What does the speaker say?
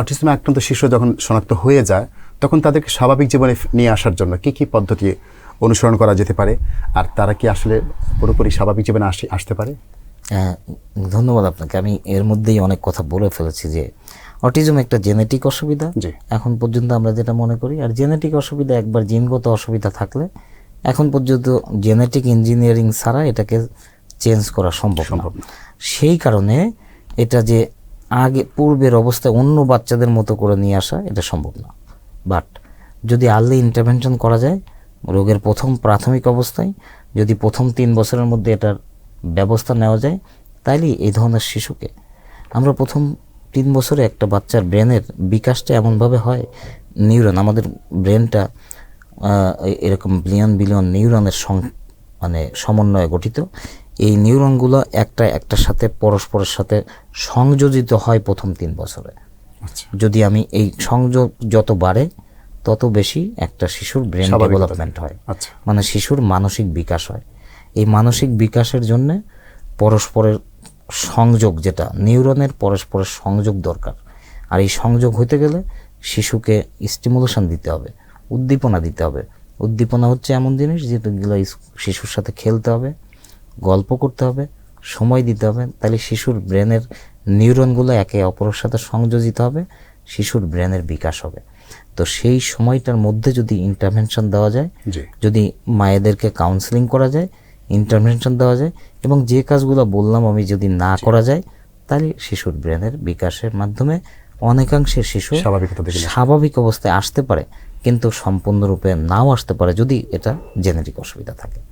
অটিজমে আক্রান্ত শিশু যখন শনাক্ত হয়ে যায় তখন তাদেরকে স্বাভাবিক জীবনে নিয়ে আসার জন্য কি কি পদ্ধতি অনুসরণ করা যেতে পারে? আর তারা কি আসলে পুরোপুরি স্বাভাবিক জীবনে আসে আসতে পারে? হ্যাঁ, ধন্যবাদ আপনাকে। আমি এর মধ্যেই অনেক কথা বলে ফেলেছি যে অটিজম একটা জেনেটিক অসুবিধা। এখন পর্যন্ত আমরা যেটা মনে করি আর জেনেটিক অসুবিধা একবার জিনগত অসুবিধা থাকলে এখন পর্যন্ত জেনেটিক ইঞ্জিনিয়ারিং ছাড়া এটাকে চেঞ্জ করা সম্ভব সম্ভব সেই কারণে এটা যে আগে পূর্বের অবস্থায় অন্য বাচ্চাদের মতো করে নিয়ে আসা এটা সম্ভব না। বাট যদি আর্লি ইন্টারভেনশন করা যায়, রোগের প্রথম প্রাথমিক অবস্থায় যদি প্রথম তিন বছরের মধ্যে এটার ব্যবস্থা নেওয়া যায়, তাইলে এই ধরনের শিশুকে আমরা প্রথম তিন বছরে একটা বাচ্চার ব্রেনের বিকাশটা এমনভাবে হয়, নিউরন, আমাদের ব্রেনটা এরকম বিলিয়ন বিলিয়ন নিউরনের সং মানে সমন্বয়ে গঠিত এই নিউরনগুলো একটা একটার সাথে পরস্পরের সাথে সংযোজিত হয় প্রথম তিন বছরে। আচ্ছা। যদি আমি এই সংযোগ যত বাড়ে তত বেশি একটা শিশুর ব্রেন ডেভেলপমেন্ট হয়। আচ্ছা। মানে শিশুর মানসিক বিকাশ হয়। এই মানসিক বিকাশের জন্য পরস্পরের সংযোগ যেটা নিউরনের পরস্পরের সংযোগ দরকার। আর এই সংযোগ হতে গেলে শিশুকে স্টিমুলেশন দিতে হবে উদ্দীপনা দিতে হবে। উদ্দীপনা হচ্ছে এমন জিনিস যেগুলো শিশুর সাথে খেলতে হবে। গল্প করতে হবে সময় দিতে হবে তাহলে শিশুর ব্রেনের নিউরনগুলো একে অপরের সাথে সংযোজিত হবে শিশুর ব্রেনের বিকাশ হবে। তো সেই সময়টার মধ্যে যদি ইন্টারভেনশন দেওয়া যায় যদি মায়েদেরকে কাউন্সেলিং করা যায় ইন্টারভেনশন দেওয়া যায় এবং যে কাজগুলো বললাম আমি যদি না করা যায় তাহলে শিশুর ব্রেনের বিকাশের মাধ্যমে অনেকাংশে শিশু স্বাভাবিক অবস্থায় আসতে পারে কিন্তু সম্পূর্ণরূপে নাও আসতে পারে যদি এটা জেনেটিক অসুবিধা থাকে।